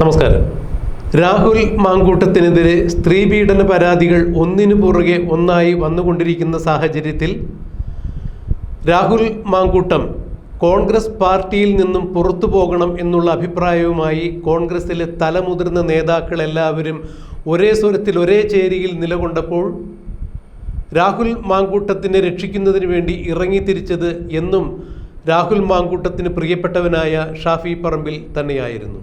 നമസ്കാരം. രാഹുൽ മാങ്കൂട്ടത്തിനെതിരെ സ്ത്രീ പീഡന പരാതികൾ ഒന്നിനു പുറകെ ഒന്നായി വന്നുകൊണ്ടിരിക്കുന്ന സാഹചര്യത്തിൽ രാഹുൽ മാങ്കൂട്ടം കോൺഗ്രസ് പാർട്ടിയിൽ നിന്നും പുറത്തു പോകണം എന്നുള്ള അഭിപ്രായവുമായി കോൺഗ്രസിലെ തലമുതിർന്ന നേതാക്കൾ എല്ലാവരും ഒരേ സ്വരത്തിൽ ഒരേ ചേരിയിൽ നിലകൊണ്ടപ്പോൾ രാഹുൽ മാങ്കൂട്ടത്തിനെ രക്ഷിക്കുന്നതിന് വേണ്ടി ഇറങ്ങിത്തിരിച്ചത് എന്നും രാഹുൽ മാങ്കൂട്ടത്തിന് പ്രിയപ്പെട്ടവനായ ഷാഫി പറമ്പിൽ തന്നെയായിരുന്നു.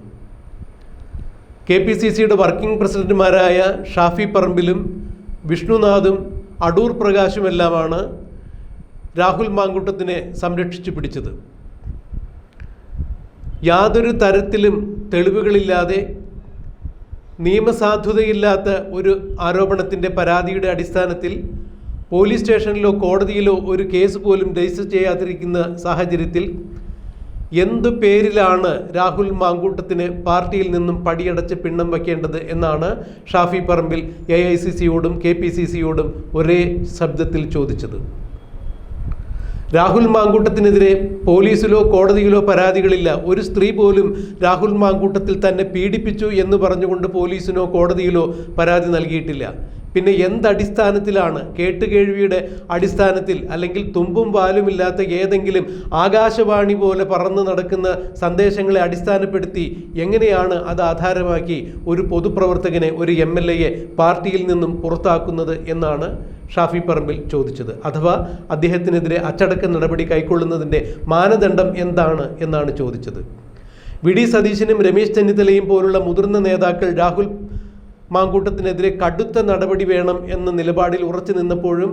കെ പി സി സിയുടെ വർക്കിംഗ് പ്രസിഡന്റുമാരായ ഷാഫി പറമ്പിലും വിഷ്ണുനാഥും അടൂർ പ്രകാശുമെല്ലാമാണ് രാഹുൽ മാങ്കൂട്ടത്തിനെ സംരക്ഷിച്ചു പിടിച്ചത്. യാതൊരു തരത്തിലും തെളിവുകളില്ലാതെ നിയമസാധുതയില്ലാത്ത ഒരു ആരോപണത്തിന്റെ പരാതിയുടെ അടിസ്ഥാനത്തിൽ പോലീസ് സ്റ്റേഷനിലോ കോടതിയിലോ ഒരു കേസ് പോലും രജിസ്റ്റർ ചെയ്യാതിരിക്കുന്ന സാഹചര്യത്തിൽ എന്തു പേരിലാണ് രാഹുൽ മാങ്കൂട്ടത്തിന് പാർട്ടിയിൽ നിന്നും പടിയടച്ച് പിണ്ണം വയ്ക്കേണ്ടത് എന്നാണ് Shafi Parambil A I C സിയോടും K P C സിയോടും ഒരേ ശബ്ദത്തിൽ ചോദിച്ചത്. രാഹുൽ മാങ്കൂട്ടത്തിനെതിരെ പോലീസിലോ കോടതിയിലോ പരാതികളില്ല. ഒരു സ്ത്രീ പോലും രാഹുൽ മാങ്കൂട്ടത്തിൽ തന്നെ പീഡിപ്പിച്ചു എന്ന് പറഞ്ഞുകൊണ്ട് പോലീസിനോ കോടതിയിലോ പരാതി നൽകിയിട്ടില്ല. പിന്നെ എന്തടിസ്ഥാനത്തിലാണ് കേട്ടുകേഴ്വിയുടെ അടിസ്ഥാനത്തിൽ അല്ലെങ്കിൽ തുമ്പും പാലുമില്ലാത്ത ഏതെങ്കിലും ആകാശവാണി പോലെ പറന്ന് നടക്കുന്ന സന്ദേശങ്ങളെ അടിസ്ഥാനപ്പെടുത്തി എങ്ങനെയാണ് അത് ആധാരമാക്കി ഒരു പൊതുപ്രവർത്തകനെ ഒരു എം എൽ എയെ പാർട്ടിയിൽ നിന്നും പുറത്താക്കുന്നത് എന്നാണ് ഷാഫി പറമ്പിൽ ചോദിച്ചത്. അഥവാ അദ്ദേഹത്തിനെതിരെ അച്ചടക്ക നടപടി കൈക്കൊള്ളുന്നതിന്റെ മാനദണ്ഡം എന്താണ് എന്നാണ് ചോദിച്ചത്. വി. ഡി. സതീശനും രമേശ് ചെന്നിത്തലയും പോലുള്ള മുതിർന്ന നേതാക്കൾ രാഹുൽ മാങ്കൂട്ടത്തിനെതിരെ കടുത്ത നടപടി വേണം എന്ന നിലപാടിൽ ഉറച്ചു നിന്നപ്പോഴും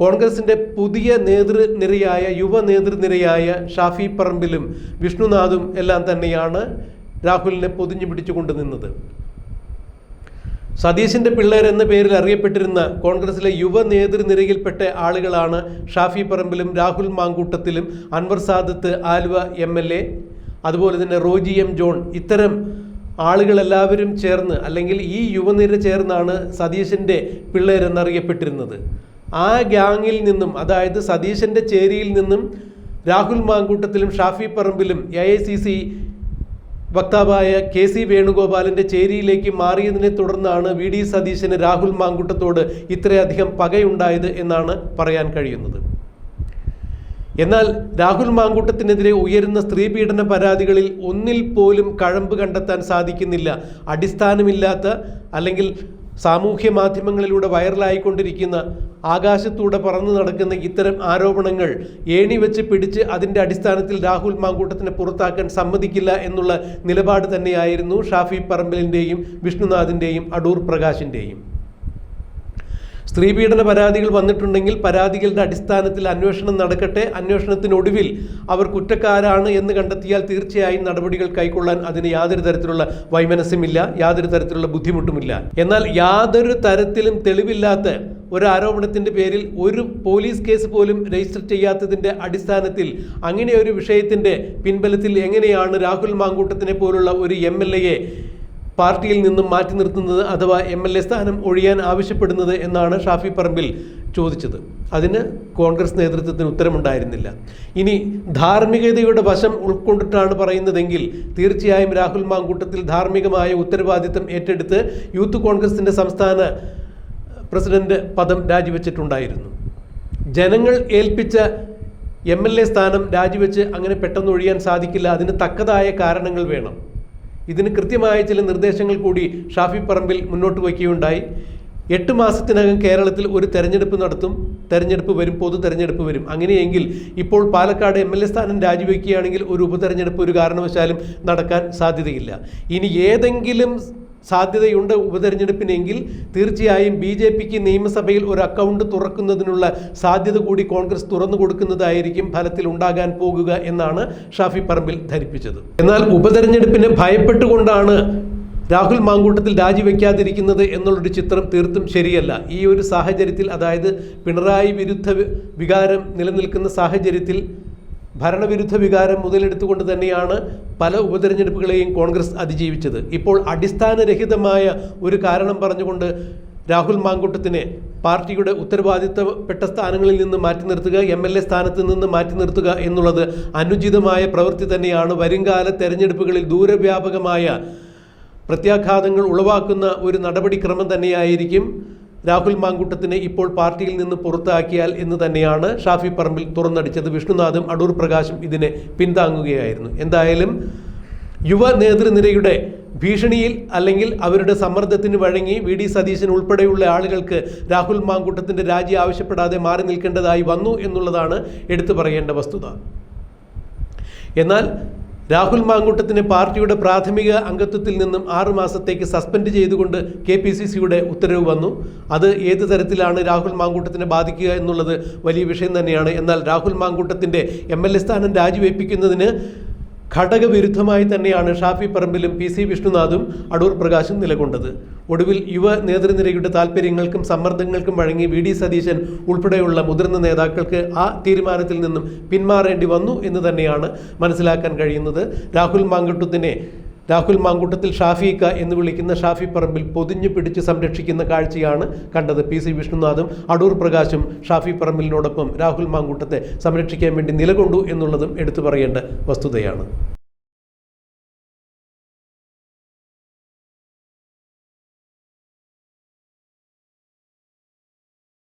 കോൺഗ്രസിന്റെ പുതിയ നേതൃനിരയായ യുവ നേതൃനിരയായ ഷാഫി പറമ്പിലും വിഷ്ണുനാഥും എല്ലാം തന്നെയാണ് രാഹുലിനെ പൊതിഞ്ഞു പിടിച്ചുകൊണ്ട് നിന്നത്. സതീശിന്റെ പിള്ളേർ എന്ന പേരിൽ അറിയപ്പെട്ടിരുന്ന കോൺഗ്രസിലെ യുവ നേതൃനിരയിൽപ്പെട്ട ആളുകളാണ് ഷാഫി പറമ്പിലും രാഹുൽ മാങ്കൂട്ടത്തിലും അൻവർ സാദത്ത് ആലുവ എം അതുപോലെ തന്നെ റോജി എം ജോൺ ഇത്തരം ആളുകളെല്ലാവരും ചേർന്ന് അല്ലെങ്കിൽ ഈ യുവനിര ചേർന്നാണ് സതീശന്റെ പിള്ളേരെന്നറിയപ്പെട്ടിരുന്നത്. ആ ഗ്യാങ്ങിൽ നിന്നും അതായത് സതീശന്റെ ചേരിയിൽ നിന്നും രാഹുൽ മാങ്കൂട്ടത്തിലും ഷാഫി പറമ്പിലും എ ഐ സി സി വക്താവായ കെ സി വേണുഗോപാലിന്റെ ചേരിയിലേക്ക് മാറിയതിനെ തുടർന്നാണ് വി ഡി സതീശന് രാഹുൽ മാങ്കൂട്ടത്തോട് ഇത്രയധികം പകയുണ്ടായത് എന്നാണ് പറയാൻ കഴിയുന്നത്. എന്നാൽ രാഹുൽ മാങ്കൂട്ടത്തിനെതിരെ ഉയരുന്ന സ്ത്രീ പീഡന പരാതികളിൽ ഒന്നിൽ പോലും കഴമ്പ് കണ്ടെത്താൻ സാധിക്കുന്നില്ല. അടിസ്ഥാനമില്ലാത്ത അല്ലെങ്കിൽ സാമൂഹ്യ മാധ്യമങ്ങളിലൂടെ വൈറലായിക്കൊണ്ടിരിക്കുന്ന ആകാശത്തൂടെ പറന്നു നടക്കുന്ന ഇത്തരം ആരോപണങ്ങൾ ഏണി വെച്ച് പിടിച്ച് അതിന്റെ അടിസ്ഥാനത്തിൽ രാഹുൽ മാങ്കൂട്ടത്തിനെ പുറത്താക്കാൻ സമ്മതിക്കില്ല എന്നുള്ള നിലപാട് തന്നെയായിരുന്നു ഷാഫി പറമ്പലിന്റെയും വിഷ്ണുനാഥിന്റെയും അടൂർ പ്രകാശിന്റെയും. സ്ത്രീപീഡന പരാതികൾ വന്നിട്ടുണ്ടെങ്കിൽ പരാതികളുടെ അടിസ്ഥാനത്തിൽ അന്വേഷണം നടക്കട്ടെ. അന്വേഷണത്തിനൊടുവിൽ അവർ കുറ്റക്കാരാണ് എന്ന് കണ്ടെത്തിയാൽ തീർച്ചയായും നടപടികൾ കൈക്കൊള്ളാൻ അതിന് യാതൊരു തരത്തിലുള്ള വൈമനസ്യമില്ല യാതൊരു തരത്തിലുള്ള ബുദ്ധിമുട്ടുമില്ല. എന്നാൽ യാതൊരു തരത്തിലും തെളിവില്ലാത്ത ഒരു ആരോപണത്തിന്റെ പേരിൽ ഒരു പോലീസ് കേസ് പോലും രജിസ്റ്റർ ചെയ്യാത്തതിന്റെ അടിസ്ഥാനത്തിൽ അങ്ങനെ ഒരു വിഷയത്തിന്റെ പിൻബലത്തിൽ എങ്ങനെയാണ് രാഹുൽ മാങ്കൂട്ടത്തിനെ പോലുള്ള ഒരു എം എൽ എയെ പാർട്ടിയിൽ നിന്നും മാറ്റി നിർത്തുന്നത് അഥവാ എം എൽ എ സ്ഥാനം ഒഴിയാൻ ആവശ്യപ്പെടുന്നത് എന്നാണ് ഷാഫി പറമ്പിൽ ചോദിച്ചത്. അതിന് കോൺഗ്രസ് നേതൃത്വത്തിന് ഉത്തരമുണ്ടായിരുന്നില്ല. ഇനി ധാർമ്മികതയുടെ വശം ഉൾക്കൊണ്ടിട്ടാണ് പറയുന്നതെങ്കിൽ തീർച്ചയായും രാഹുൽ മാങ്കൂട്ടത്തിൽ ധാർമ്മികമായ ഉത്തരവാദിത്തം ഏറ്റെടുത്ത് യൂത്ത് കോൺഗ്രസിന്റെ സംസ്ഥാന പ്രസിഡന്റ് പദം രാജിവെച്ചിട്ടുണ്ടായിരുന്നു. ജനങ്ങൾ ഏൽപ്പിച്ച എം എൽ എ സ്ഥാനം രാജിവെച്ച് അങ്ങനെ പെട്ടെന്ന് ഒഴിയാൻ സാധിക്കില്ല. അതിന് തക്കതായ കാരണങ്ങൾ വേണം. ഇതിന് കൃത്യമായ ചില നിർദ്ദേശങ്ങൾ കൂടി ഷാഫി പറമ്പിൽ മുന്നോട്ട് വയ്ക്കുകയുണ്ടായി. എട്ട് മാസത്തിനകം കേരളത്തിൽ ഒരു തെരഞ്ഞെടുപ്പ് നടത്തും. തെരഞ്ഞെടുപ്പ് വരും പൊതു തെരഞ്ഞെടുപ്പ് വരും. അങ്ങനെയെങ്കിൽ ഇപ്പോൾ പാലക്കാട് എം എൽ എ സ്ഥാനം രാജിവെക്കുകയാണെങ്കിൽ ഒരു ഉപതെരഞ്ഞെടുപ്പ് ഒരു കാരണവശാലും നടക്കാൻ സാധ്യതയില്ല. ഇനി ഏതെങ്കിലും സാധ്യതയുണ്ട് ഉപതെരഞ്ഞെടുപ്പിനെങ്കിൽ തീർച്ചയായും ബി ജെ പിക്ക് നിയമസഭയിൽ ഒരു അക്കൗണ്ട് തുറക്കുന്നതിനുള്ള സാധ്യത കൂടി കോൺഗ്രസ് തുറന്നു കൊടുക്കുന്നതായിരിക്കും ഫലത്തിൽ ഉണ്ടാകാൻ പോകുക എന്നാണ് ഷാഫി പറമ്പിൽ ധരിപ്പിച്ചത്. എന്നാൽ ഉപതെരഞ്ഞെടുപ്പിന് ഭയപ്പെട്ടുകൊണ്ടാണ് രാഹുൽ മാങ്കൂട്ടത്തിൽ രാജിവെക്കാതിരിക്കുന്നത് എന്നുള്ളൊരു ചിത്രം തീർത്തും ശരിയല്ല. ഈ ഒരു സാഹചര്യത്തിൽ അതായത് പിണറായി വിരുദ്ധ വികാരം നിലനിൽക്കുന്ന സാഹചര്യത്തിൽ ഭരണവിരുദ്ധ വികാരം മുതലെടുത്തുകൊണ്ട് തന്നെയാണ് പല ഉപതെരഞ്ഞെടുപ്പുകളെയും കോൺഗ്രസ് അതിജീവിച്ചത്. ഇപ്പോൾ അടിസ്ഥാനരഹിതമായ ഒരു കാരണം പറഞ്ഞുകൊണ്ട് രാഹുൽ മാങ്കൂട്ടത്തിനെ പാർട്ടിയുടെ ഉത്തരവാദിത്തപ്പെട്ട സ്ഥാനങ്ങളിൽ നിന്ന് മാറ്റി നിർത്തുക എം എൽ എ സ്ഥാനത്ത് നിന്ന് മാറ്റി നിർത്തുക എന്നുള്ളത് അനുചിതമായ പ്രവൃത്തി തന്നെയാണ്. വരുംകാല തെരഞ്ഞെടുപ്പുകളിൽ ദൂരവ്യാപകമായ പ്രത്യാഘാതങ്ങൾ ഉളവാക്കുന്ന ഒരു നടപടിക്രമം തന്നെയായിരിക്കും. രാഹുൽ മാങ്കൂട്ടത്തിനെ ഇപ്പോൾ പാർട്ടിയിൽ നിന്ന് പുറത്താക്കിയാൽ എന്ന് തന്നെയാണ് ഷാഫി പറമ്പിൽ തുറന്നടിച്ചത്. വിഷ്ണുനാഥും അടൂർ പ്രകാശും ഇതിനെ പിന്താങ്ങുകയായിരുന്നു എന്തായാലും യുവ നേതൃനിരയുടെ ഭീഷണിയിൽ അല്ലെങ്കിൽ അവരുടെ സമ്മർദ്ദത്തിന് വഴങ്ങി വി ഡി സതീശൻ ഉൾപ്പെടെയുള്ള ആളുകൾക്ക് രാഹുൽ മാങ്കൂട്ടത്തിന്റെ രാജി ആവശ്യപ്പെടാതെ മാറി നിൽക്കേണ്ടതായി വന്നു എന്നുള്ളതാണ് എടുത്തു പറയേണ്ട വസ്തുത. എന്നാൽ രാഹുൽ മാങ്കൂട്ടത്തിന് പാർട്ടിയുടെ പ്രാഥമിക അംഗത്വത്തിൽ നിന്നും ആറു മാസത്തേക്ക് സസ്പെൻഡ് ചെയ്തുകൊണ്ട് കെ പി സി സിയുടെ ഉത്തരവ് വന്നു. അത് ഏത് തരത്തിലാണ് രാഹുൽ മാങ്കൂട്ടത്തിനെ ബാധിക്കുക എന്നുള്ളത് വലിയ വിഷയം തന്നെയാണ്. എന്നാൽ രാഹുൽ മാങ്കൂട്ടത്തിന്റെ എം എൽ എ സ്ഥാനം രാജിവെപ്പിക്കുന്നതിന് ഘടകവിരുദ്ധമായി തന്നെയാണ് ഷാഫി പറമ്പിലും പി സി വിഷ്ണുനാഥും അടൂർ പ്രകാശും നിലകൊണ്ടത്. ഒടുവിൽ യുവ നേതൃനിരയുടെ താല്പര്യങ്ങൾക്കും സമ്മർദ്ദങ്ങൾക്കും വഴങ്ങി വി ഡി സതീശൻ ഉൾപ്പെടെയുള്ള മുതിർന്ന നേതാക്കൾക്ക് ആ തീരുമാനത്തിൽ നിന്നും പിന്മാറേണ്ടി വന്നു എന്ന് തന്നെയാണ് മനസ്സിലാക്കാൻ കഴിയുന്നത്. രാഹുൽ മാങ്കുട്ടത്തിനെ രാഹുൽ മാങ്കൂട്ടത്തിൽ ഷാഫിക്ക എന്ന് വിളിക്കുന്ന ഷാഫി പറമ്പിൽ പൊതിഞ്ഞു പിടിച്ച് സംരക്ഷിക്കുന്ന കാഴ്ചയാണ് കണ്ടത് പി സി വിഷ്ണുനാഥും അടൂർ പ്രകാശും ഷാഫി പറമ്പിലിനോടൊപ്പം രാഹുൽ മാങ്കൂട്ടത്തെ സംരക്ഷിക്കാൻ വേണ്ടി നിലകൊണ്ടു എന്നുള്ളതും എടുത്തു പറയേണ്ട വസ്തുതയാണ്.